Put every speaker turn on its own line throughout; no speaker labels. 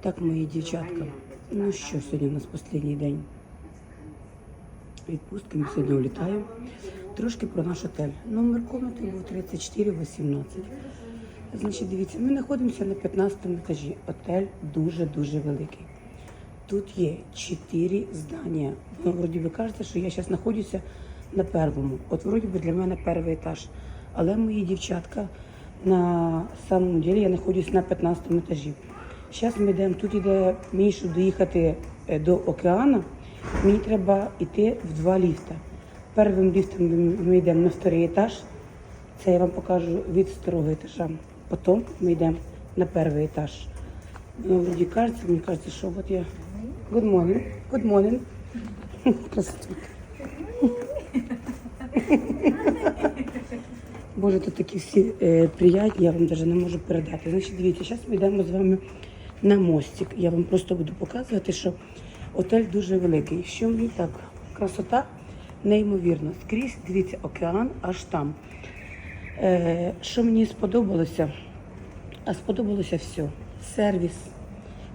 Так, мої дівчатка. Ну що, сьогодні у нас останній день відпустки. Ми сьогодні улітаємо. Трошки про наш отель. Номер комнати був 3418. Значить, дивіться, ми знаходимося на 15 етажі. Отель дуже-дуже великий. Тут є чотири здання. Ну, вроді би кажеться, що я зараз знаходжуся на першому. От вроді би для мене перший етаж. Але мої дівчатка на самому ділі я знаходжусь на 15 етажі. Зараз ми йдемо, тут іде мені, щоб доїхати е, до океану, мені треба йти в два ліфта. Першим ліфтом ми- йдемо на вторий етаж. Це я вам покажу від второго етажа. Потім ми йдемо на перший етаж. Воно вроді кажеться, мені кажеться, що от я. Good morning. Good morning. Боже, тут такі всі е, приятні, я вам навіть не можу передати. Значить, дивіться, зараз ми йдемо з вами на мостик. Я вам просто буду показувати, що отель дуже великий. Що мені так? Красота неймовірна. Скрізь, дивіться, океан аж там. Е, що мені сподобалося? А сподобалося все. Сервіс,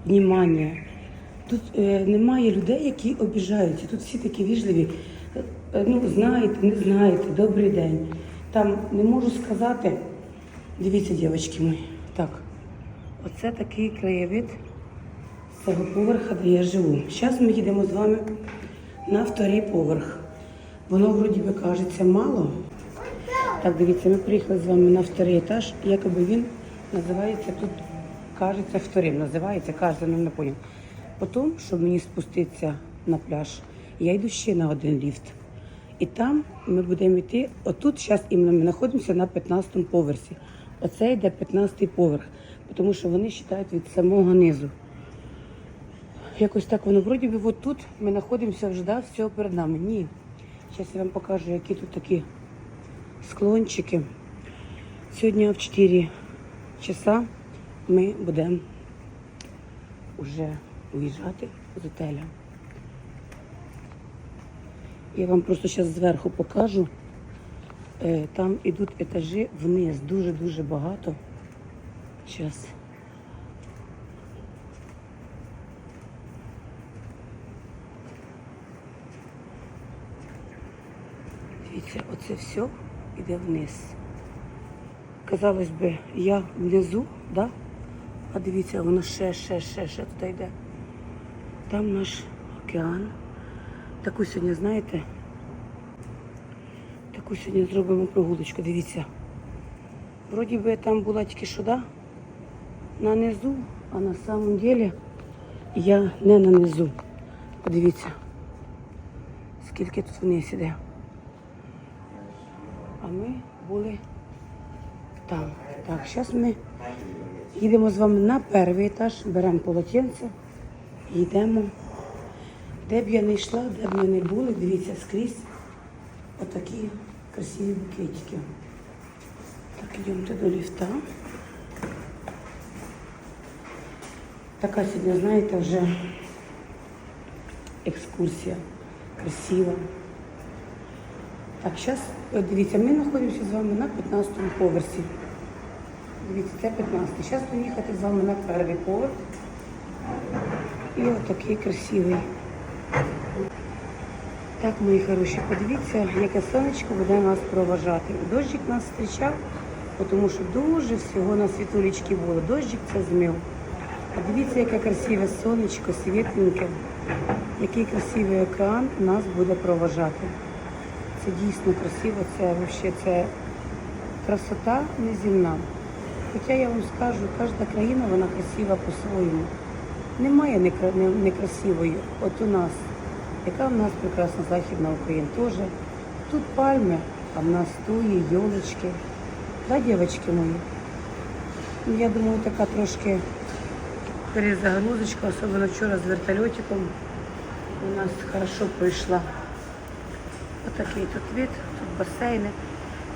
внімання. Тут е, немає людей, які обіжаються. Тут всі такі віжливі. Е, ну, знаєте, не знаєте, добрий день. Там не можу сказати. Дивіться, дівчатки мої. Оце такий краєвид з цього поверха, де я живу. Зараз ми їдемо з вами на вторий поверх. Воно вроді би кажеться мало. Так, дивіться, ми приїхали з вами на вторий етаж. Якоби він називається тут, кажеться, вторим. Називається, кажеться, ну не поняв. Потім, щоб мені спуститися на пляж, я йду ще на один ліфт. І там ми будемо йти. Отут зараз іменно ми знаходимося на 15 поверсі. Оце йде 15 поверх, тому що вони вважають від самого низу. Якось так воно вроді би, от тут ми знаходимося вже да, все перед нами. Ні. Зараз я вам покажу, які тут такі склончики. Сьогодні в 4 часа ми будемо вже уїжджати з отеля. Я вам просто зараз зверху покажу. Е, Там йдуть етажі вниз, дуже-дуже багато. Зараз. Дивіться, оце все йде вниз. Казалось би, я внизу, да? а дивіться, воно ще, ще, ще, ще туди йде. Там наш океан. Таку сьогодні, знаєте, таку сьогодні зробимо прогулочку, дивіться. Вроді би там була тільки що, да? На низу, а на самом деле я не на низу. Подивіться, скільки тут вниз іде. А ми були там. Так, зараз ми їдемо з вами на перший етаж, беремо полотенце, і йдемо. Де б я не йшла, де б ми не були, дивіться, скрізь отакі красиві букетики. Так, йдемте до ліфта. Така сьогодні, знаєте, вже екскурсія красива. Так, зараз, дивіться, ми знаходимося з вами на 15 поверсі. Дивіться, це 15. Зараз поїхати з вами на перший поверх. І отакий красивий. Так, мої хороші, подивіться, яке сонечко буде нас проважати. Дощик нас зустрічав, тому що дуже всього на світулічки було. Дощик це змив. Дивіться, яке красиве сонечко, світленьке, який красивий океан нас буде проважати. Це дійсно красиво, це взагалі це красота неземна. Хоча я вам скажу, кожна країна вона красива по-своєму. Немає некрасивої. От у нас, яка в нас прекрасна Західна Україна теж. Тут пальми, а в нас туї, йолочки. Да, дівчатки мої? Ну, Я думаю, така трошки перезагрузочка, особливо вчора з вертольотиком. У нас хорошо пройшла. Отакий тут вид, тут басейни.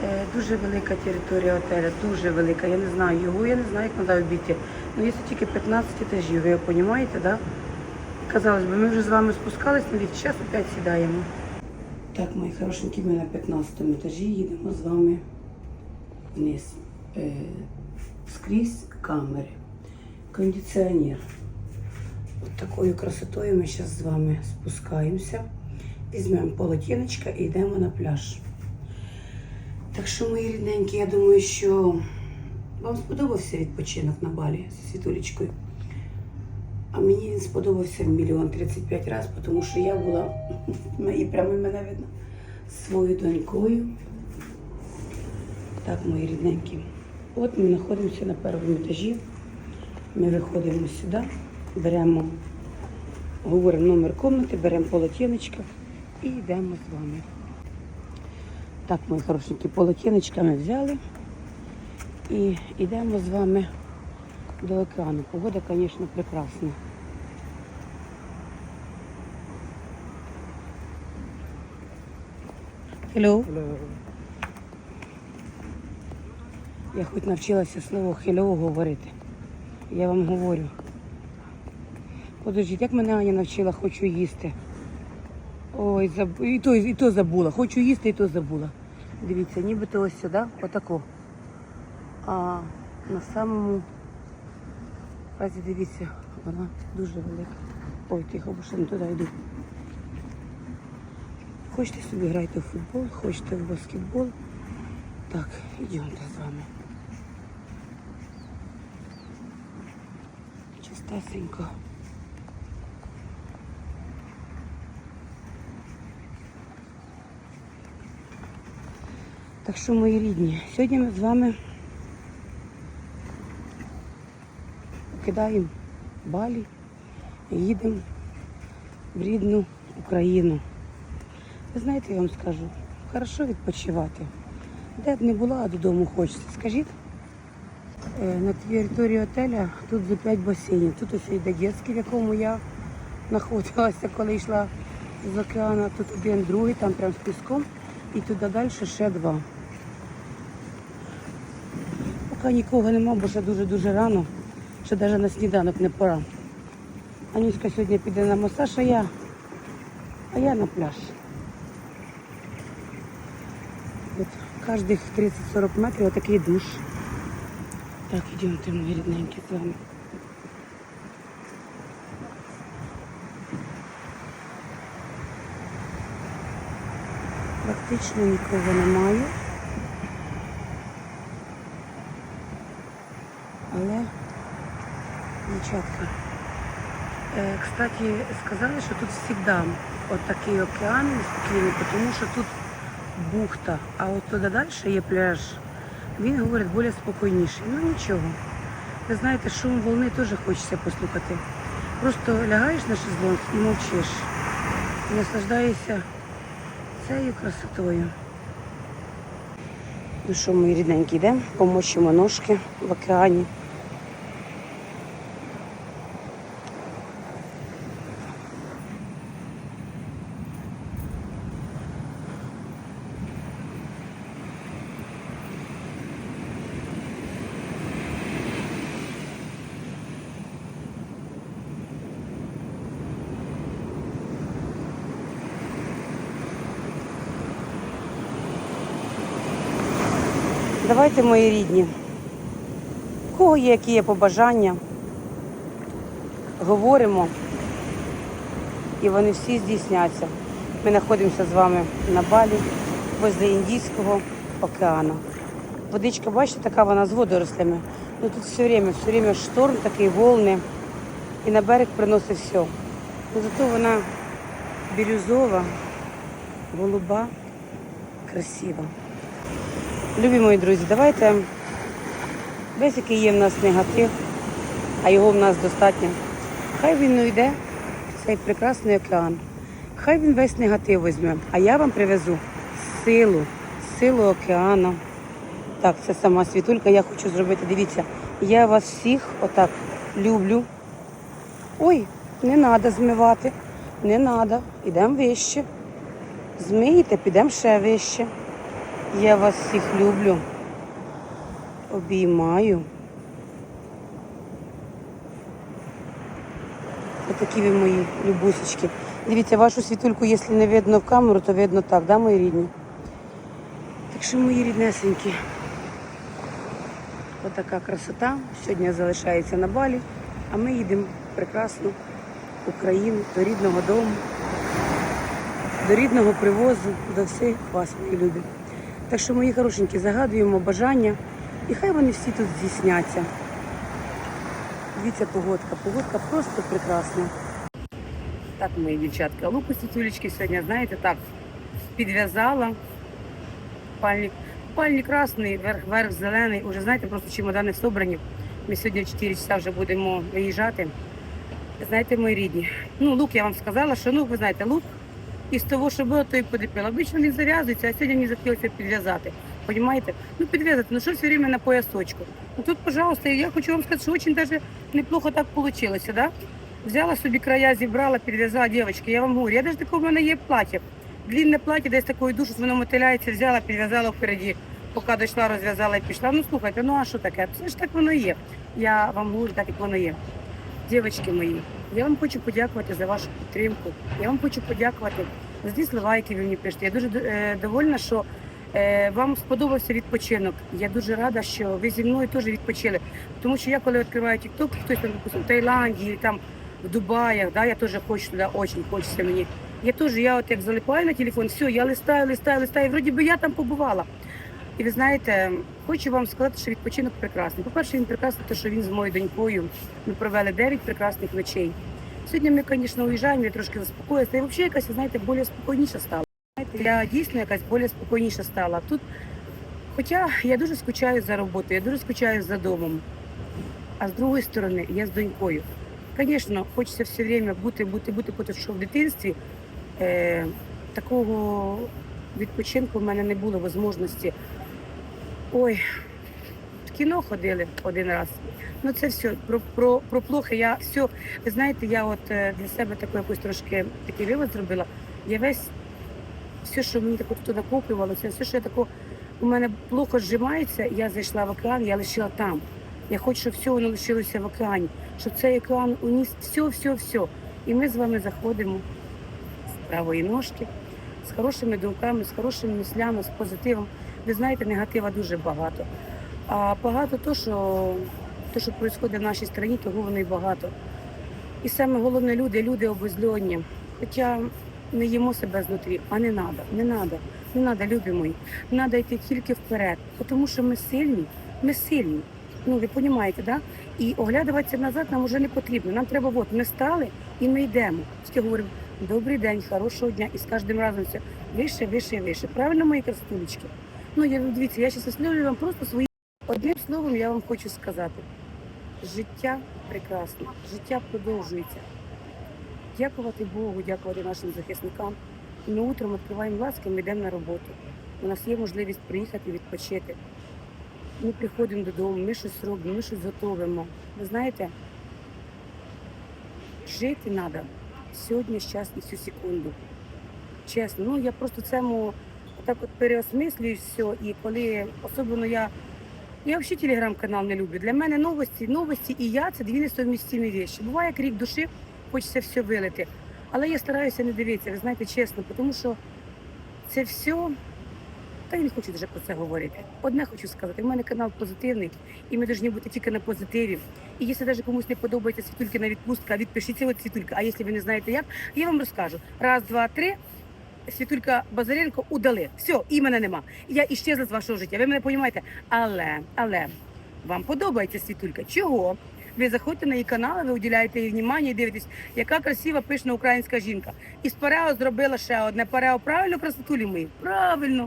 Е, Дуже велика територія отеля, дуже велика. Я не знаю його, я не знаю, як треба обійти. Ну, якщо тільки 15 етажів, ви розумієте, да? Казалось би, ми вже з вами спускались на ліфт, зараз опять сідаємо. Так, мої хорошенькі, ми на 15 етажі їдемо з вами вниз. Е, скрізь камери, кондиціонер. такою красотою ми зараз з вами спускаємося, візьмемо полотенечко і йдемо на пляж. Так що, мої рідненькі, я думаю, що вам сподобався відпочинок на балі з світулечкою. А мені він сподобався мільйон 35 разів, тому що я була, і прямо мене видно, з своєю донькою. Так, мої рідненькі. От ми знаходимося на першому етажі. Ми виходимо сюди, беремо, говоримо номер кімнати, беремо полотенечко і йдемо з вами. Так, мої хорошенькі, полотенечка ми взяли і йдемо з вами до океану. Погода, звісно, прекрасна. Hello. Я хоч навчилася слово hello говорити. Я вам говорю. Подождіть, як мене Аня навчила, хочу їсти. Ой, заб... і, то, і то забула. Хочу їсти, і то забула. Дивіться, нібито ось сюди, отако. А на самому разі дивіться, вона дуже велика. Ой, тихо, бо ще не туди йду. Хочете собі грайте в футбол, хочете в баскетбол. Так, йдемте з вами. Чистесенько. Так що, мої рідні, сьогодні ми з вами покидаємо Балі і їдемо в рідну Україну. Ви знаєте, я вам скажу, хорошо відпочивати. Де б не була, а додому хочеться. Скажіть, на території отеля тут за 5 басейнів. Тут ось йде дитячий, в якому я знаходилася, коли йшла з океану. Тут один, другий, там прям з піском. І туди далі ще два. Поки нікого нема, бо ще дуже-дуже рано. Ще навіть на сніданок не пора. Анюська сьогодні піде на масаж, а я, а я на пляж. От кожних 30-40 метрів отакий душ. Так, йдемте, мої рідненькі, з вами. Практично нікого немає. Але, дівчатка, е, кстати, сказали, що тут завжди отакий океан спокійний, тому що тут бухта, а от туди далі є пляж. Він говорить більш спокійніший. Ну нічого. Ви знаєте, шум волни теж хочеться послухати. Просто лягаєш на шезлонг і мовчиш. І наслаждаєшся цією красотою. Ну що, мої рідненькі, йдемо, помочимо ножки в океані. Давайте, мої рідні. У кого є які є побажання? Говоримо. І вони всі здійсняться. Ми знаходимося з вами на балі возле Індійського океану. Водичка, бачите, така вона з водорослями. Ну тут все время, все время шторм, такий волни. І на берег приносить все. Ну, зато вона бірюзова, голуба, красива. Любі мої друзі, давайте весь який є в нас негатив, а його в нас достатньо. Хай він не йде в цей прекрасний океан. Хай він весь негатив візьме, а я вам привезу силу, силу океану. Так, це сама світулька, я хочу зробити. Дивіться, я вас всіх отак люблю. Ой, не треба змивати, не треба. Йдемо вище. Змиєте, підемо ще вище. Я вас всіх люблю. Обіймаю. Отакі ви мої любусечки. Дивіться, вашу світульку, якщо не видно в камеру, то видно так, да, мої рідні? Так що, мої ріднесенькі, отака красота. Сьогодні залишається на балі, а ми їдемо прекрасно Україну, до рідного дому, до рідного привозу, до всіх вас, мої любі. Так що, мої хорошенькі, загадуємо бажання, і хай вони всі тут здійсняться. Дивіться, погодка, погодка просто прекрасна. Так, мої дівчатка, луку світулечки сьогодні, знаєте, так, підв'язала. Пальник, пальник красний, верх, верх зелений. Уже знаєте, просто чемодани собрані. Ми сьогодні в 4 часа вже будемо виїжджати. Знаєте, мої рідні. Ну, лук я вам сказала, що ну, ви знаєте, лук із того, що було, то і подипила. Обично він зав'язується, а сьогодні мені захотілося підв'язати. Понімаєте? Ну, підв'язати, ну що все время на поясочку. Ну тут, пожалуйста, я хочу вам сказати, що дуже даже неплохо так вийшло, да? Взяла собі края, зібрала, підв'язала, дівчатки, я вам говорю, я навіть таке в мене є плаття. Длінне плаття, десь такою душу, воно мотиляється, взяла, підв'язала впереді, поки дійшла, розв'язала і пішла. Ну слухайте, ну а що таке? Це ж так воно є. Я вам говорю, так як воно є. Дівчатки мої, я вам хочу подякувати за вашу підтримку. Я вам хочу подякувати за ті слова, які ви мені пишете. Я дуже е, довольна, що е, вам сподобався відпочинок. Я дуже рада, що ви зі мною теж відпочили. Тому що я коли відкриваю TikTok, хтось там, допустим, в Таїланді, там в Дубаях, да, я теж хочу туди, дуже хочеться мені. Я теж, я от як залипаю на телефон, все, я листаю, листаю, листаю, вроді би я там побувала. І ви знаєте, хочу вам сказати, що відпочинок прекрасний. По-перше, він прекрасний, тому що він з моєю донькою. Ми провели 9 прекрасних ночей. Сьогодні ми, звісно, уїжджаємо, я трошки заспокоїлася. І взагалі якась, знаєте, більш спокійніша стала. Я дійсно якась більш спокійніша стала. Тут, хоча я дуже скучаю за роботою, я дуже скучаю за домом. А з другої сторони, я з донькою. Звісно, хочеться все время бути, бути, бути, бути, що в дитинстві е, такого відпочинку в мене не було можливості. Ой, в кіно ходили один раз. Ну це все про, про, про плохе. Я все, ви знаєте, я от е, для себе таку якусь трошки такий вивод зробила. Я весь все, що мені тако тут накоплювалося, все, що я тако у мене плохо зжимається, я зайшла в океан, я лишила там. Я хочу, щоб все воно лишилося в океані, щоб цей океан уніс все, все, все. І ми з вами заходимо з правої ножки, з хорошими думками, з хорошими мислями, з позитивом. Ви знаєте, негатива дуже багато. А багато то, що то, що відбувається в нашій країні, того воно і багато. І саме головне люди, люди обезльонні. Хоча ми їмо себе знутрі, а не треба, не треба, не треба, любі мої. Треба йти тільки вперед, тому що ми сильні, ми сильні. Ну, ви розумієте, да? І оглядуватися назад нам вже не потрібно. Нам треба, от, ми стали і ми йдемо. Тільки говоримо, добрий день, хорошого дня. І з кожним разом все вище, вище вище. Правильно, мої красунечки? Ну, я дивіться, я зараз висловлюю вам просто свої. Одним словом, я вам хочу сказати: життя прекрасне, життя продовжується. Дякувати Богу, дякувати нашим захисникам. І ми утром відкриваємо ласки, ми йдемо на роботу. У нас є можливість приїхати відпочити. Ми приходимо додому, ми щось робимо, ми щось готуємо. Ви знаєте, жити треба сьогодні, щасний всю секунду. Чесно, ну я просто цьому так от переосмислюю все. І коли особливо я. Я взагалі телеграм-канал не люблю. Для мене новості, новості і я це дві несовмістимі речі. Буває крік душі, хочеться все вилити. Але я стараюся не дивитися, ви знаєте, чесно, тому що це все. Та я не хочу вже про це говорити. Одне хочу сказати, в мене канал позитивний, і ми повинні бути тільки на позитиві. І якщо навіть комусь не подобається світулькина відпустка, відпишіться от світулька. А якщо ви не знаєте як, я вам розкажу. Раз, два, три. Світулька Базаренко удали. Все, імена нема. Я іщезла з вашого життя. Ви мене розумієте? Але, але вам подобається світулька. Чого? Ви заходите на її канал, ви уділяєте їй внимання і дивитесь, яка красива пишна українська жінка. І з Парео зробила ще одне Парео. Правильно красотулі мої? Правильно.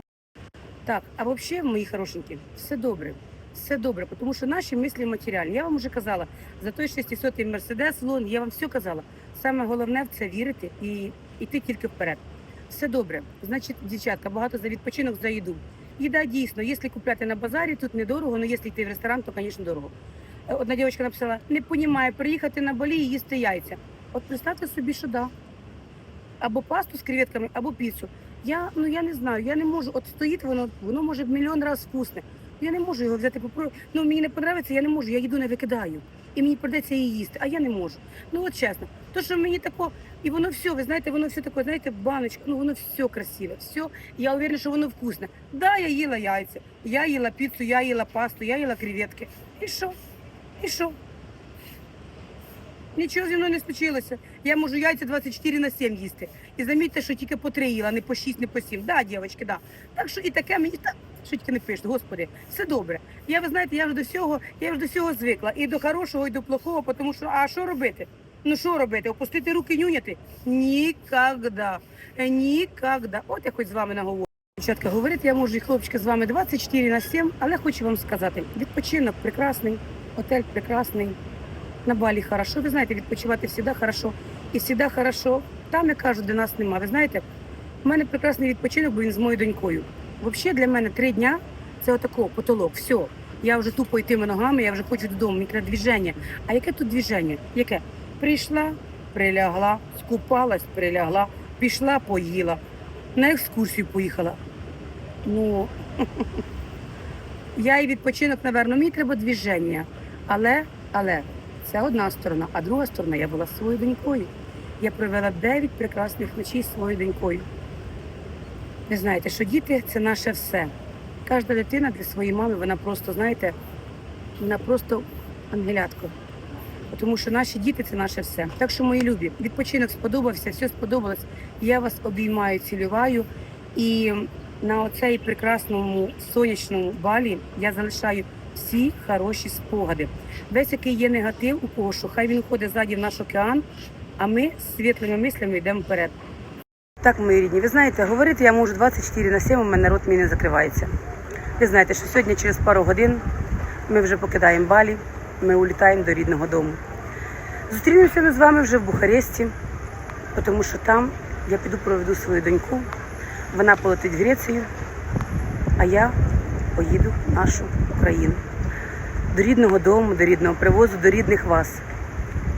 Так, а взагалі, мої хорошенькі, все добре. Все добре, тому що наші мислі матеріальні. Я вам вже казала, за той 600-й Мерседес, лон, я вам все казала. Саме головне в це вірити і йти тільки вперед. Все добре. Значить, дівчатка, багато за відпочинок за їду. Їда дійсно, якщо купляти на базарі, тут недорого, але якщо йти в ресторан, то, звісно, дорого. Е, Одна дівчинка написала, не розумію, приїхати на Балі і їсти яйця. От представте собі, що да. Або пасту з креветками, або піцу. Я, ну, я не знаю, я не можу, от стоїть воно, воно може мільйон разів вкусне. Я не можу його взяти попробувати. Ну, мені не подобається, я не можу, я їду не викидаю. І мені придеться її їсти, а я не можу. Ну от чесно, то що мені тако, і воно все, ви знаєте, воно все таке, знаєте, баночка, ну воно все красиве, все. Я уверена, що воно вкусне. Да, я їла яйця, я їла піцу, я їла пасту, я їла креветки. І що? І що?
Нічого зі мною не случилося. Я можу яйця 24 на 7 їсти. І замітьте, що тільки по 3 їла, не по 6, не по 7. Да, дівчатки, да. Так що і таке мені та що тільки не пишуть, господи, все добре. Я ви знаєте, я вже до всього, я вже до всього звикла. І до хорошого, і до плохого, тому що а що робити? Ну що робити? Опустити руки нюняти? Нікогда. Нікогда. От я хоч з вами наговорю. Дівчатка, говорити я можу і хлопчики з вами 24 на 7, але хочу вам сказати, відпочинок прекрасний, отель прекрасний, на Балі хорошо. Ви знаєте, відпочивати завжди хорошо. І завжди хорошо. Там, я кажу, де нас нема. Ви знаєте, у мене прекрасний відпочинок, бо він з моєю донькою. Взагалі для мене три дня це отако, потолок, все. Я вже тупо йтими ногами, я вже хочу додому, мені треба движення. А яке тут движення? Яке? Прийшла, прилягла, скупалась, прилягла, пішла, поїла, на екскурсію поїхала. Ну, я і відпочинок, напевно, мені треба движення. Але, але, це одна сторона, а друга сторона, я була своєю донькою. Я провела 9 прекрасних ночей своєю донькою. Ви знаєте, що діти це наше все. Кожна дитина для своєї мами, вона просто, знаєте, вона просто ангелятко. Тому що наші діти це наше все. Так що, мої любі, відпочинок сподобався, все сподобалось. Я вас обіймаю, цілюваю. І на оцей прекрасному сонячному балі я залишаю всі хороші спогади. Весь який є негатив у кого, хай він уходить ззаді в наш океан, а ми з світлими мислями йдемо вперед. Так, мої рідні, ви знаєте, говорити я можу 24 на 7, у мене рот мій не закривається. Ви знаєте, що сьогодні через пару годин ми вже покидаємо Балі, ми улітаємо до рідного дому. Зустрінемося ми з вами вже в Бухаресті, тому що там я піду проведу свою доньку. Вона полетить в Грецію, а я поїду в нашу Україну. До рідного дому, до рідного привозу, до рідних вас.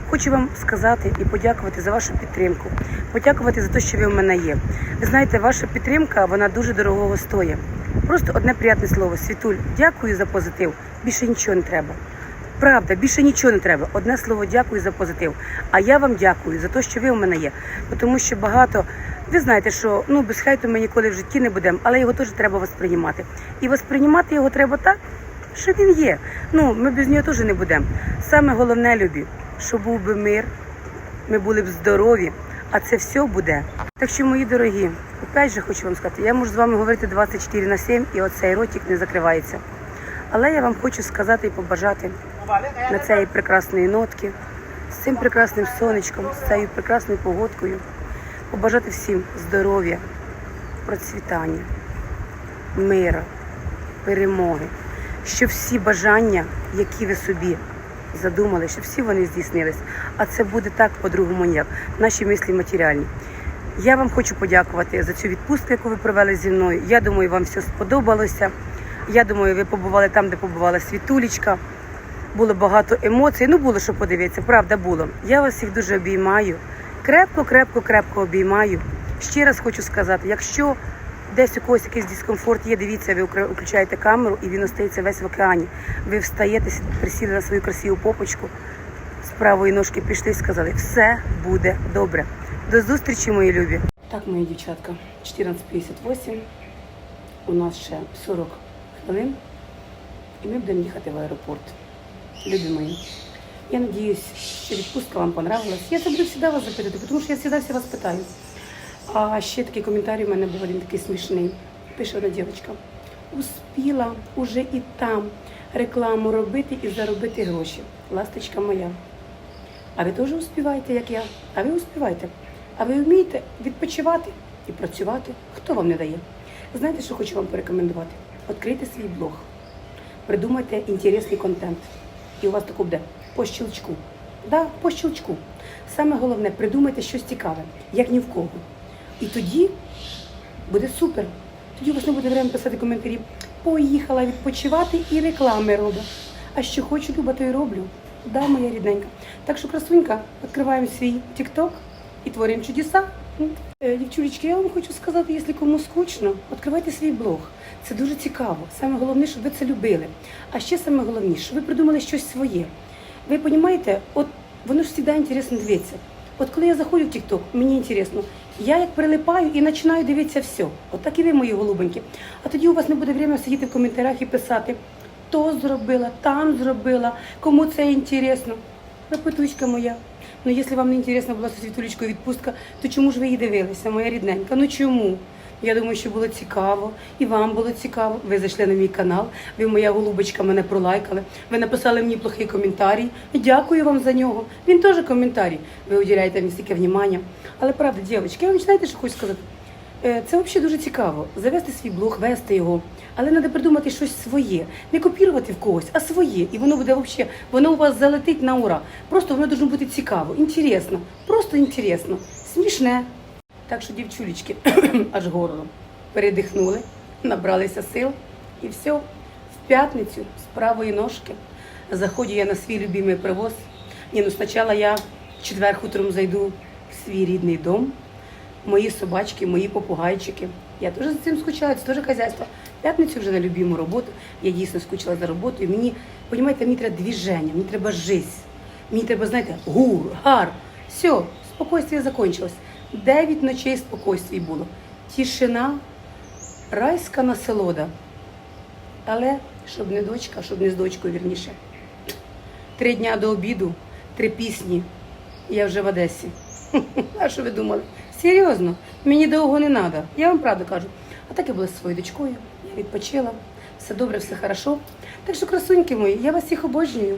Хочу вам сказати і подякувати за вашу підтримку, подякувати за те, що ви в мене є. Ви знаєте, ваша підтримка вона дуже дорогого стоїть. Просто одне приятне слово. Світуль, дякую за позитив. Більше нічого не треба. Правда, більше нічого не треба. Одне слово, дякую за позитив. А я вам дякую за те, що ви у мене є. Тому що багато, ви знаєте, що ну без хейту ми ніколи в житті не будемо, але його теж треба восприймати. І восприймати його треба так, що він є. Ну, ми без нього теж не будемо. Саме головне, любі, щоб був би мир, ми були б здорові, а це все буде. Так що, мої дорогі, опять же хочу вам сказати, я можу з вами говорити 24 на 7, і оцей ротик не закривається. Але я вам хочу сказати і побажати на цієї прекрасної нотки, з цим прекрасним сонечком, з цією прекрасною погодкою, побажати всім здоров'я, процвітання, мира, перемоги, щоб всі бажання, які ви собі задумали, щоб всі вони здійснились. А це буде так по-другому ніяк. Наші мислі матеріальні. Я вам хочу подякувати за цю відпустку, яку ви провели зі мною. Я думаю, вам все сподобалося. Я думаю, ви побували там, де побувала світулечка. Було багато емоцій. Ну було що подивитися, правда було. Я вас всіх дуже обіймаю. Крепко, крепко, крепко обіймаю. Ще раз хочу сказати, якщо десь у когось якийсь дискомфорт є, дивіться, ви включаєте камеру і він остається весь в океані. Ви встаєте, присіли на свою красиву попочку, з правої ножки пішли і сказали, все буде добре. До зустрічі, мої любі. Так, мої дівчатка, 14.58. У нас ще 40 хвилин, і ми будемо їхати в аеропорт. Любі мої. Я надіюсь, що відпустка вам понравилась. Я буду завжди вас запитати, тому що я завжди всі вас питаю. А ще такий коментар у мене був один такий смішний. Пише одна дівчинка. Успіла уже і там рекламу робити і заробити гроші. Ласточка моя. А ви теж успіваєте, як я? А ви успіваєте? А ви вмієте відпочивати і працювати? Хто вам не дає? Знаєте, що хочу вам порекомендувати? Відкрийте свій блог, придумайте інтересний контент. І у вас тако буде по щелчку. Да, по щелчку. Саме головне, придумайте щось цікаве, як ні в кого. І тоді буде супер. Тоді у вас не буде время писати коментарі. Поїхала відпочивати і реклами робить. А що хочу, Люба, то й роблю. Да, моя рідненька. Так що, красунька, відкриваємо свій TikTok і творимо чудеса. Е, Дівчулечки, я вам хочу сказати, якщо кому скучно, відкривайте свій блог. Це дуже цікаво. Саме головне, щоб ви це любили. А ще саме головніше, щоб ви придумали щось своє. Ви розумієте, от воно ж завжди інтересно дивитися. От коли я заходжу в TikTok, мені інтересно, я як прилипаю і починаю дивитися все. От так і ви, мої голубенькі. А тоді у вас не буде время сидіти в коментарях і писати, то зробила, там зробила, кому це інтересно. Репетучка моя.
Ну, якщо вам не інтересна була світулечкою відпустка, то чому ж ви її дивилися, моя рідненька? Ну чому? Я думаю, що було цікаво, і вам було цікаво. Ви зайшли на мій канал, ви моя голубочка мене пролайкали. Ви написали мені плохий коментарій. Дякую вам за нього. Він теж коментарій. Ви уділяєте мені стільки внимання. Але правда, дівчатки, я вам знаєте, що хочу сказати. Е, Це взагалі дуже цікаво. Завести свій блог, вести його. Але треба придумати щось своє. Не копірувати в когось, а своє. І воно буде взагалі, воно у вас залетить на ура. Просто воно має бути цікаво, інтересно, просто інтересно, смішне. Так що, дівчулечки, аж горло передихнули, набралися сил і все. В п'ятницю з правої ножки заходжу я на свій любимий привоз. Ні, ну спочатку я в четвер утром зайду в свій рідний дом. Мої собачки, мої попугайчики. Я теж за цим скучала, це теж хазяйство. П'ятницю вже на любиму роботу. Я дійсно скучила за роботою. Мені, розумієте, мені треба движення, мені треба жизнь. Мені треба, знаєте, гур, гар. Все, спокійствие закончилось. Дев'ять ночей спокійствій було. Тишина, райська насолода. Але щоб не дочка, щоб не з дочкою вірніше. Три дня до обіду, три пісні. Я вже в Одесі. А що ви думали? Серйозно, мені довго не треба. Я вам правду кажу. А так я була зі своєю дочкою, відпочила, все добре, все хорошо. Так що, красуньки мої, я вас всіх обожнюю.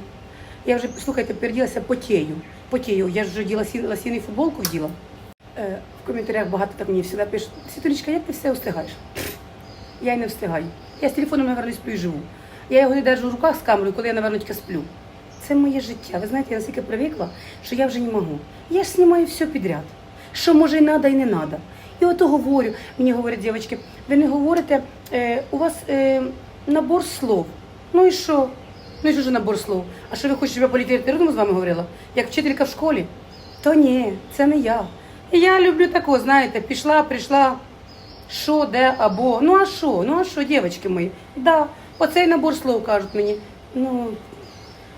Я вже, слухайте, переділася потею. Потею. Я ж вже діла сі- лосіну футболку вділа. Е, в коментарях багато так мені завжди пишуть, Світулечка, як ти все встигаєш? Я й не встигаю. Я з телефоном, мабуть, сплю і живу. Я його не держу в руках з камерою, коли я, мабуть, сплю. Це моє життя. Ви знаєте, я настільки привикла, що я вже не можу. Я ж знімаю все підряд. Що може і треба, і не треба. І ото говорю, мені говорять дівчатки, ви не говорите, е, у вас е, набор слов. Ну і що? Ну і що ж набор слов? А що ви хочете, щоб я по літературному з вами говорила? Як вчителька в школі? То ні, це не я. Я люблю такого, знаєте, пішла, прийшла, що, де, або. Ну а що? Ну а що, дівчатки мої? Да, оцей набор слов кажуть мені. Ну,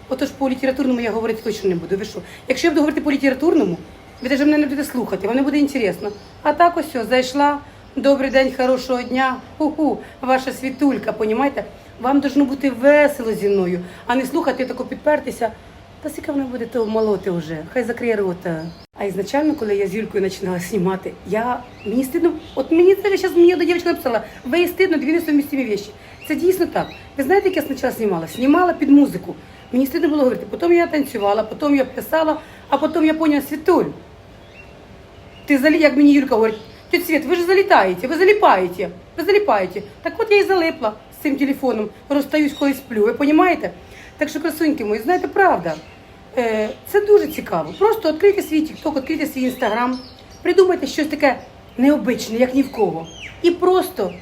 отож по літературному я говорити точно не буду. Ви що? Якщо я буду говорити по літературному, ви навіть мене не будете слухати, вам не буде інтересно. А так ось зайшла. Добрий день, хорошого дня. Ху-ху, ваша світулька, понімаєте? Вам должно бути весело зі мною, а не слухати тако підпертися. Та скільки вона буде того молоти вже, хай закриє рота. А ізначально, коли я з Юлькою починала знімати, я мені стидно, от мені це зараз мені одна дівчинка написала, ви стидно, дві несумістимі вещі. Це дійсно так. Ви знаєте, як я спочатку знімала? Знімала під музику. Мені стидно було говорити. Потім я танцювала, потім я писала, а потім я поняла Світуль. Ти залі, як мені Юлька говорить, тетя Свет, ви ж залітаєте, ви заліпаєте, ви заліпаєте. Так от я і залипла з цим телефоном, розстаюсь, коли сплю, ви розумієте? Так що, красуньки мої, знаєте, правда, е, це дуже цікаво. Просто відкрийте свій TikTok, відкрийте свій інстаграм, придумайте щось таке необичне, як ні в кого. І просто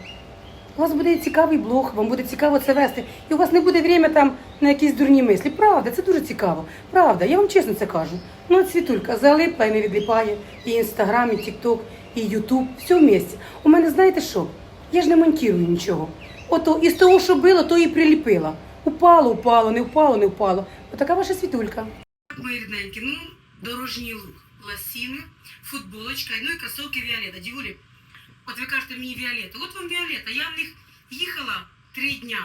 у вас буде цікавий блог, вам буде цікаво це вести. І у вас не буде время там на якісь дурні мислі. Правда, це дуже цікаво. Правда, я вам чесно це кажу. Ну, от світулька залипла і не відліпає. І інстаграм, і тікток, і ютуб. Все в місці. У мене знаєте що? Я ж не монтірую нічого. Ото із того, що було, то і приліпила. Упало, упало, не впало, не впало. Отака ваша світулька.
Мої рідненькі, ну, дорожній лук, лосіни, футболочка, ну і кросовки Віолета. Дівулі, от ви кажете мені Віолета, от вам Віолета, я в них їхала три дня,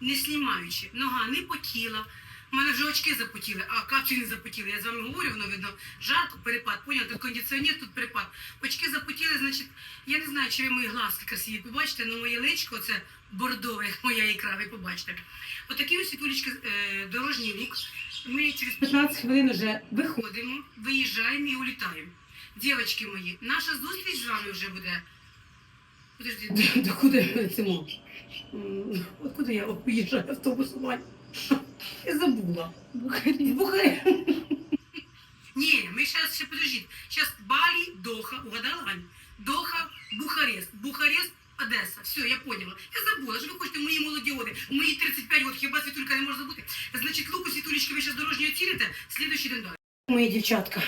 не знімаючи, нога не потіла, у мене вже очки запотіли, а капці не запотіли. Я з вами говорю, воно видно, жарко, перепад, поняв, тут кондиціонер, тут перепад. Очки запотіли, значить, я не знаю, чи ви мої глазки красиві побачите, але моє личко, це бордове, як моя ікра, ви побачите. Отакий ось світулечки е, дорожній лук. Ми через 15 хвилин вже виходимо, виїжджаємо і улітаємо. Дівчатки мої, наша зустріч з вами вже буде. Подожди, до, до куди ми летимо? М, От куди я виїжджаю автобусом? Я забула. Бухарі. Бухарі. Ні, ми зараз ще подождіть. Зараз Балі, Доха, угадала, Вань? Доха, Бухарест. Бухарест, Одеса. Все, я поняла. Я забула, що ви хочете мої молоді годи. Мої 35 років, хіба Світулька не може забути? Значить, луку Світулечки ви зараз дорожньо оцілите, слідуючий день далі. Мої дівчатка,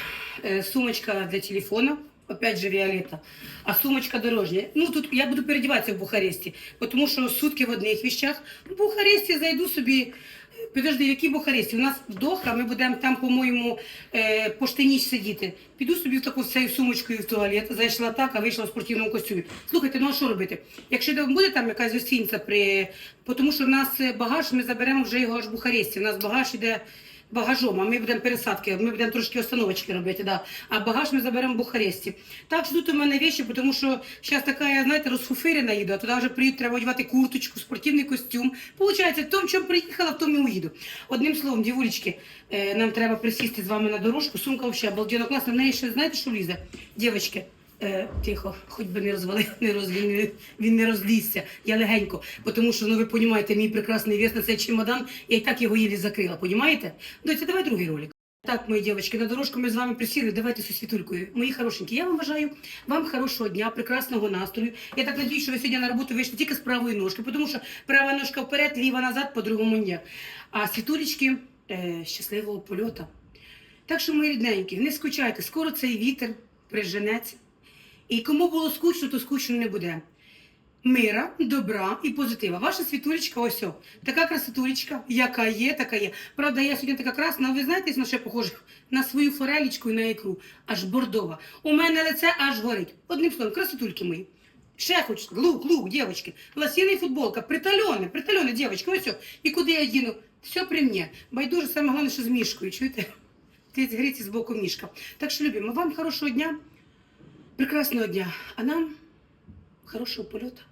е, сумочка для телефона, опять же Віолетта, а сумочка дорожня. Ну, тут я буду переодіватися в Бухаресті, тому що сутки в одних вещах. В Бухаресті зайду собі, Підожди, в якій Бухаресті? У нас в Доха, ми будемо там, по-моєму, е, по штиніч сидіти. Піду собі в таку цією сумочкою в туалет, зайшла так, а вийшла в спортивному костюмі. Слухайте, ну а що робити? Якщо де буде там якась гостинця при. Тому що в нас багаж, ми заберемо вже його аж в Бухаресті. У нас багаж іде багажом, а ми будемо пересадки, ми будемо трошки остановочки робити, да. а багаж ми заберемо в Бухаресті. Так що тут у мене вещи, тому що зараз така, я, знаєте, розфуфирена їду, а туди вже приїду, треба одягати курточку, спортивний костюм. Получається, в чому приїхала, в тому і уїду. Одним словом, дівулечки, е, нам треба присісти з вами на дорожку, сумка взагалі обалденно класна, в неї ще знаєте, що влізе? Дівчатки, Е, тихо, хоч би не розвалив, не роз, він, не- він не розлізся. Я легенько, тому що, ну ви розумієте, мій прекрасний вес на цей чемодан, я і так його їлі закрила, понімаєте? Доця, давай другий ролик. Так, мої дівчатки, на дорожку ми з вами присіли. Давайте зі світулькою. Мої хорошенькі, я вам бажаю вам хорошого дня, прекрасного настрою. Я так надію, що ви сьогодні на роботу вийшли тільки з правої ножки, тому що права ножка вперед, ліва назад, по-другому ні. А світулечки, е, щасливого польоту. Так що, мої рідненькі, не скучайте, скоро цей вітер приженеться. І кому було скучно, то скучно не буде. Мира, добра і позитива. Ваша світулечка, ось о, така красотулечка, яка є, така є. Правда, я сьогодні така красна, ви знаєте, на що я похожа? На свою форелечку і на ікру, аж бордова. У мене лице аж горить. Одним словом, красотульки мої. Ще хоч, лук, лук, дівчатки. Лосіна і футболка, притальоне, притальоне, дівчатки, ось о. І куди я діну? Все при мені. Байдуже, саме головне, що з мішкою, чуєте? Ти гріться з боку мішка. Так що любимо, вам хорошого дня, прекрасного дня, а нам хорошого польоту.